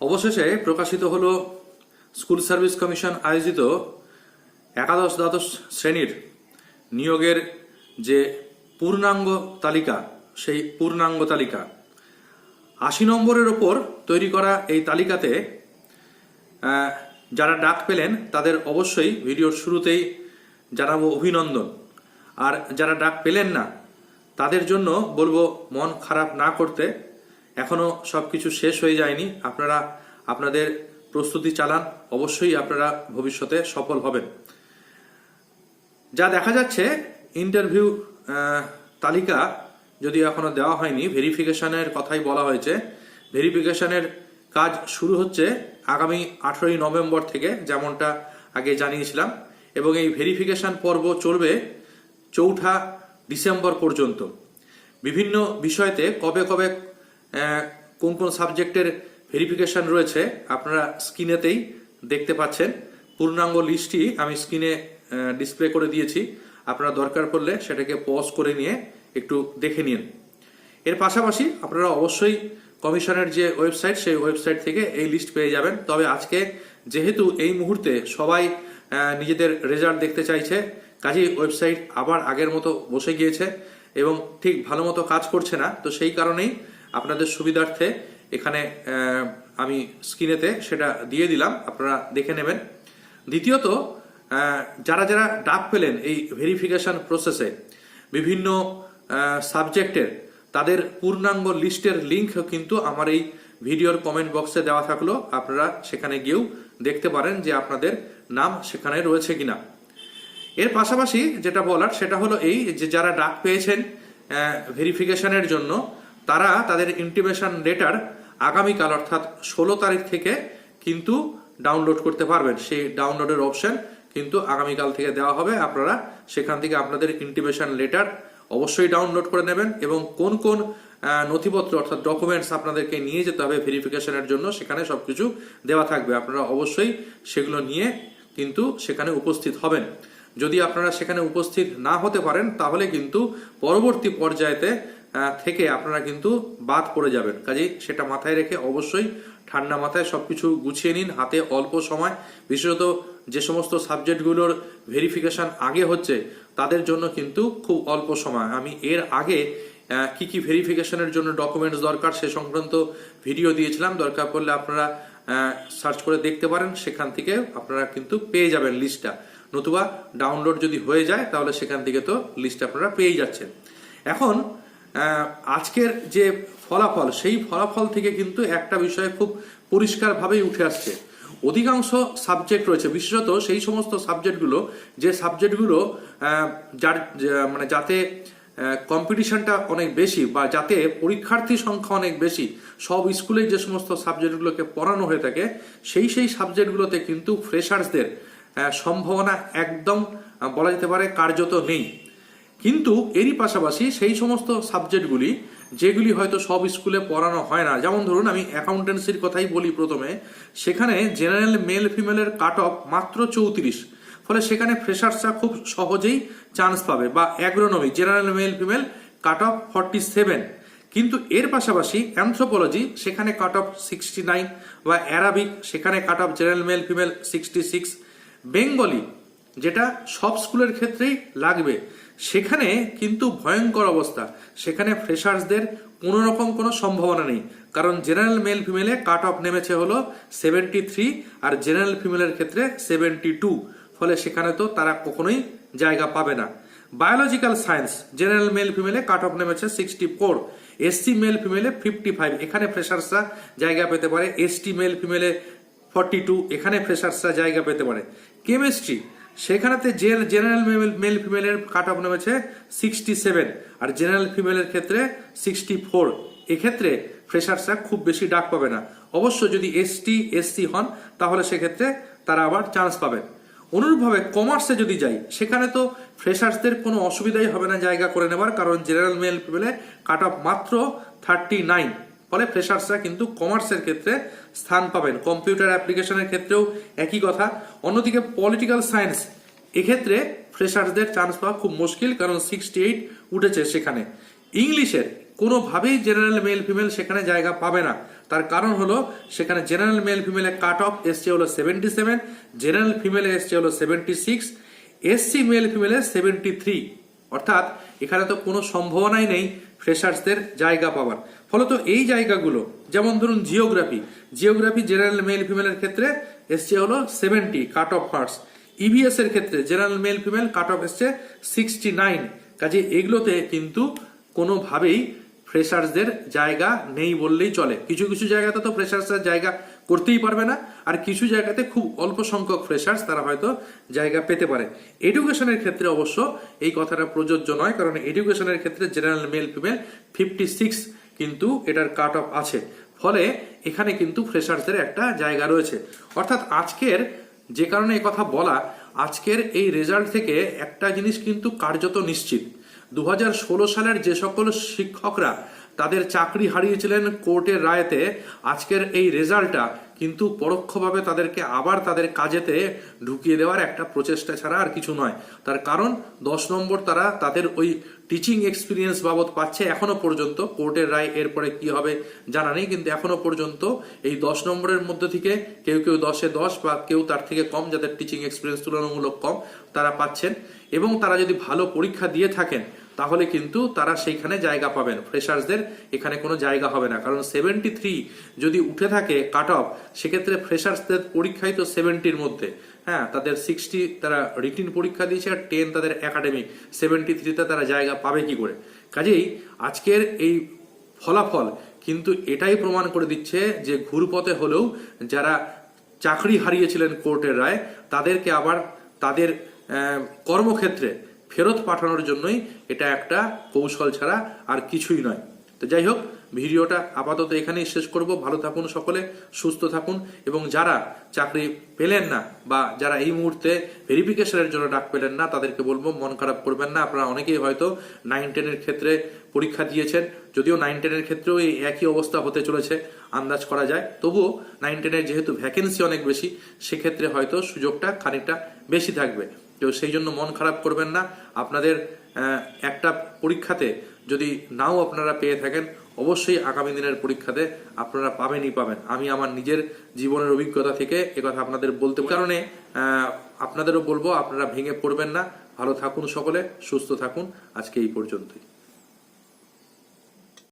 অবশেষে প্রকাশিত হল স্কুল সার্ভিস কমিশন আয়োজিত একাদশ দ্বাদশ শ্রেণির নিয়োগের যে পূর্ণাঙ্গ তালিকা, সেই পূর্ণাঙ্গ তালিকা। আশি নম্বরের ওপর তৈরি করা এই তালিকাতে যারা ডাক পেলেন, তাদের অবশ্যই ভিডিওর শুরুতেই জানাব অভিনন্দন। আর যারা ডাক পেলেন না, তাদের জন্য বলব, মন খারাপ না করতে এখনও সব কিছু শেষ হয়ে যায়নি। আপনারা আপনাদের প্রস্তুতি চালান। অবশ্যই আপনারা ভবিষ্যতে সফল হবেন। যা দেখা যাচ্ছে ইন্টারভিউ তালিকা যদি এখনও দেওয়া হয়নি ভেরিফিকেশনের কথাই বলা হয়েছে। ভেরিফিকেশনের কাজ শুরু হচ্ছে আগামী আঠেরোই নভেম্বর থেকে, যেমনটা আগে জানিয়েছিলাম। এবং এই ভেরিফিকেশন পর্ব চলবে চৌঠা ডিসেম্বর পর্যন্ত। বিভিন্ন বিষয়তে কবে কবে কোন কোন সাবজেক্টের ভেরিফিকেশন রয়েছে আপনারা স্ক্রিনেতেই দেখতে পাচ্ছেন। পূর্ণাঙ্গ লিস্টটি আমি স্ক্রিনে ডিসপ্লে করে দিয়েছি। আপনারা দরকার পড়লে সেটাকে পজ করে নিয়ে একটু দেখে নিন। এর পাশাপাশি আপনারা অবশ্যই কমিশনের যে ওয়েবসাইট, সেই ওয়েবসাইট থেকে এই লিস্ট পেয়ে যাবেন। তবে আজকে যেহেতু এই মুহূর্তে সবাই নিজেদের রেজাল্ট দেখতে চাইছে, কাজেই ওয়েবসাইট আবার আগের মতো বসে গিয়েছে এবং ঠিক ভালো মতো কাজ করছে না, তো সেই কারণেই আপনাদের সুবিধার্থে এখানে আমি স্ক্রিনেতে সেটা দিয়ে দিলাম, আপনারা দেখে নেবেন। দ্বিতীয়ত যারা যারা ডাক পেলেন এই ভেরিফিকেশন প্রসেসে বিভিন্ন সাবজেক্টের তাদের পূর্ণাঙ্গ লিস্টের লিঙ্ক কিন্তু আমার এই ভিডিওর কমেন্ট বক্সে দেওয়া থাকল। আপনারা সেখানে গিয়েও দেখতে পারেন যে আপনাদের নাম সেখানে রয়েছে কিনা। এর পাশাপাশি যেটা বলার, সেটা হলো এই যে যারা ডাক পেয়েছেন ভেরিফিকেশনের জন্য তারা তাদের ইন্টিমেশন লেটার আগামীকাল অর্থাৎ ষোলো তারিখ থেকে কিন্তু ডাউনলোড করতে পারবেন। সেই ডাউনলোডের অপশন কিন্তু আগামীকাল থেকে দেওয়া হবে। আপনারা সেখান থেকে আপনাদের ইন্টিমেশন লেটার অবশ্যই ডাউনলোড করে নেবেন এবং কোন কোন নথিপত্র অর্থাৎ ডকুমেন্টস আপনাদেরকে নিয়ে যেতে হবে ভেরিফিকেশনের জন্য সেখানে সব কিছু দেওয়া থাকবে। আপনারা অবশ্যই সেগুলো নিয়ে কিন্তু সেখানে উপস্থিত হবেন। যদি আপনারা সেখানে উপস্থিত না হতে পারেন তাহলে কিন্তু পরবর্তী পর্যায়েতে থেকে আপনারা কিন্তু বাদ পড়ে যাবেন। কাজেই সেটা মাথায় রেখে অবশ্যই ঠান্ডা মাথায় সবকিছু গুছিয়ে নিন, হাতে অল্প সময়। বিশেষত যে সমস্ত সাবজেক্টগুলোর ভেরিফিকেশন আগে হচ্ছে, তাদের জন্য কিন্তু খুব অল্প সময়। আমি এর আগে কি কি ভেরিফিকেশনের জন্য ডকুমেন্টস দরকার সে সংক্রান্ত ভিডিও দিয়েছিলাম। দরকার পড়লে আপনারা সার্চ করে দেখতে পারেন। সেখান থেকে আপনারা কিন্তু পেয়ে যাবেন লিস্টটা। নতুবা ডাউনলোড যদি হয়ে যায়, তাহলে সেখান থেকে তো লিস্ট আপনারা পেয়েই যাচ্ছেন। এখন আজকের যে ফলাফল, সেই ফলাফল থেকে কিন্তু একটা বিষয় খুব পরিষ্কারভাবেই উঠে আসছে। অধিকাংশ সাবজেক্ট রয়েছে, বিশেষত সেই সমস্ত সাবজেক্টগুলো যে সাবজেক্টগুলো যার মানে যাতে কম্পিটিশনটা অনেক বেশি বা যাতে পরীক্ষার্থী সংখ্যা অনেক বেশি, সব স্কুলে যে সমস্ত সাবজেক্টগুলোকে পড়ানো হয়ে থাকে, সেই সেই সাবজেক্টগুলোতে কিন্তু ফ্রেশার্সদের সম্ভাবনা একদম বলা যেতে পারে কার্যত নেই। কিন্তু এরই পাশাপাশি সেই সমস্ত সাবজেক্টগুলি, যেগুলি হয়তো সব স্কুলে পড়ানো হয় না, যেমন ধরুন আমি অ্যাকাউন্টেন্সির কথাই বলি প্রথমে, সেখানে জেনারেল মেল ফিমেলের কাট অফ মাত্র চৌত্রিশ, ফলে সেখানে ফ্রেশার্সরা খুব সহজেই চান্স পাবে, বা agronomy general male female cut off forty seven কিন্তু এর পাশাপাশি অ্যানথ্রোপোলজি সেখানে কাট অফ সিক্সটি নাইন বা অ্যারাবিক সেখানে cut off general male female sixty six Bengali যেটা সব স্কুলের ক্ষেত্রেই লাগবে। সেখানে কিন্তু ভয়ঙ্কর অবস্থা। সেখানে ফ্রেশার্সদের কোনো রকম কোনো সম্ভাবনা নেই। কারণ জেনারেল মেল ফিমেলে কাট অফ নেমেছে হলো সেভেন্টি থ্রি আর জেনারেল ফিমেলের ক্ষেত্রে সেভেন্টি টু। ফলে সেখানে তো তারা কখনোই জায়গা পাবে না। বায়োলজিক্যাল সায়েন্স, জেনারেল মেল ফিমেলে কাট অফ নেমেছে সিক্সটি ফোর। এসসি মেল ফিমেলে ফিফটি ফাইভ। এখানে ফ্রেশার্সরা জায়গা পেতে পারে। এসটি মেল ফিমেলে ফর্টি টু। এখানে ফ্রেশার্সরা জায়গা পেতে পারে। কেমিস্ট্রি সেখানেতে জেল জেনারেল মেল ফিমেলের কাট অফ নেমেছে সিক্সটি সেভেন আর জেনারেল ফিমেলের ক্ষেত্রে সিক্সটি ফোর এক্ষেত্রে ফ্রেশার্সরা খুব বেশি ডাক পাবে না। অবশ্য যদি এসটি এসসি হন, তাহলে সেক্ষেত্রে তারা আবার চান্স পাবেন অনুরূপভাবে কমার্সে যদি যাই, সেখানে তো ফ্রেশার্সদের কোনো অসুবিধাই হবে না জায়গা করে নেবার, কারণ জেনারেল মেল ফিমেলে কাট অফ মাত্র থার্টি নাইন ফলে ফ্রেশার্সরা কিন্তু কমার্সের ক্ষেত্রে স্থান পাবেন। কম্পিউটার অ্যাপ্লিকেশনের ক্ষেত্রেও একই কথা। অন্যদিকে পলিটিক্যাল সায়েন্স, এক্ষেত্রে ফ্রেশার্সদের চান্স পাওয়া খুব মুশকিল কারণ সিক্সটি এইট উঠেছে সেখানে। ইংলিশের কোনোভাবেই জেনারেল মেল ফিমেল সেখানে জায়গা পাবে না। তার কারণ হলো সেখানে জেনারেল মেল ফিমেলের কাট অফ এসছে হলো সেভেন্টি সেভেন, জেনারেল ফিমেলে এসছে হলো সেভেন্টি সিক্স, এসসি মেল ফিমেলে সেভেন্টি থ্রি। অর্থাৎ এখানে তো কোনো সম্ভাবনাই নেই ফ্রেশার্সদের জায়গা পাওয়ার। ফলত এই জায়গাগুলো, যেমন ধরুন জিওগ্রাফি জিওগ্রাফি জেনারেল মেল ফিমেলের ক্ষেত্রে এসছে হলো seventy cut off first EVS এর ক্ষেত্রে general male female cut off এসছে সিক্সটি নাইন কাজে এগুলোতে কিন্তু কোনোভাবেই ফ্রেশার্সদের জায়গা নেই বললেই চলে। কিছু কিছু জায়গাতে তো ফ্রেশার্সের জায়গা করতেই পারবে না, আর কিছু জায়গাতে খুব অল্প সংখ্যক ফ্রেশার্স তারা হয়তো জায়গা পেতে পারে। এডুকেশনের ক্ষেত্রে অবশ্য এই কথাটা প্রযোজ্য নয়, কারণ এডুকেশনের ক্ষেত্রে general male female fifty six কিন্তু এটার কাট অফ আছে। ফলে এখানে কিন্তু ফ্রেশার্সদের একটা জায়গা রয়েছে। অর্থাৎ আজকের যে কারণে কথা বলা, আজকের এই রেজাল্ট থেকে একটা জিনিস কিন্তু কার্যত নিশ্চিত। দু হাজার ষোলো সালের যে সকল শিক্ষকরা তাদের চাকরি হারিয়েছিলেন কোর্টের রায়তে, আজকের এই রেজাল্টটা কিন্তু পরোক্ষভাবে তাদেরকে আবার তাদের কাজেতে ঢুকিয়ে দেওয়ার একটা প্রচেষ্টা ছাড়া আর কিছু নয়। তার কারণ, দশ নম্বর তারা তাদের ওই টিচিং এক্সপিরিয়েন্স বাবদ পাচ্ছে এখনও পর্যন্ত। কোর্টের রায় এরপরে কি হবে জানা নেই, কিন্তু এখনও পর্যন্ত এই দশ নম্বরের মধ্যে থেকে কেউ কেউ দশে দশ বা কেউ তার থেকে কম যাদের টিচিং এক্সপিরিয়েন্স তুলনামূলক কম তারা পাচ্ছেন। এবং তারা যদি ভালো পরীক্ষা দিয়ে থাকেন তাহলে কিন্তু তারা সেইখানে জায়গা পাবেন। ফ্রেশার্সদের এখানে কোনো জায়গা হবে না। কারণ সেভেন্টি থ্রি যদি উঠে থাকে কাট অফ সেক্ষেত্রে ফ্রেশার্সদের পরীক্ষাই তো সেভেন্টির মধ্যে। হ্যাঁ তাদের সিক্সটি তারা রিটিন পরীক্ষা দিয়েছে আর টেন তাদের একাডেমিক সেভেন্টি থ্রিতে তারা জায়গা পাবে কি করে? কাজেই আজকের এই ফলাফল কিন্তু এটাই প্রমাণ করে দিচ্ছে যে ঘুরপথে হলেও যারা চাকরি হারিয়েছিলেন কোর্টের রায়, তাদেরকে আবার তাদের কর্মক্ষেত্রে ফেরত পাঠানোর জন্যই এটা একটা কৌশল ছাড়া আর কিছুই নয়। তো যাই হোক, ভিডিওটা আপাতত এখানেই শেষ করব। ভালো থাকুন সকলে, সুস্থ থাকুন, এবং যারা চাকরি পেলেন না বা যারা এই মুহূর্তে ভেরিফিকেশনের জন্য ডাক পেলেন না, তাদেরকে বলব, মন খারাপ করবেন না। আপনারা অনেকেই হয়তো নাইন টেনের ক্ষেত্রে পরীক্ষা দিয়েছেন, যদিও নাইন টেনের ক্ষেত্রেও এই একই অবস্থা হতে চলেছে, আন্দাজ করা যায়। তবুও নাইন টেনের যেহেতু ভ্যাকেন্সি অনেক বেশি, সেক্ষেত্রে হয়তো সুযোগটা খানিকটা বেশি থাকবে। তো সেই জন্য মন খারাপ করবেন না। আপনাদের একটা পরীক্ষাতে যদি নাও আপনারা পেয়ে থাকেন, অবশ্যই আগামী দিনের পরীক্ষাতে আপনারা পাবেনই পাবেন। আমি আমার নিজের জীবনের অভিজ্ঞতা থেকে একথা আপনাদের বলতে কারণে আপনাদেরও বলব, আপনারা ভেঙে পড়বেন না। ভালো থাকুন সকলে, সুস্থ থাকুন। আজকে এই পর্যন্তই।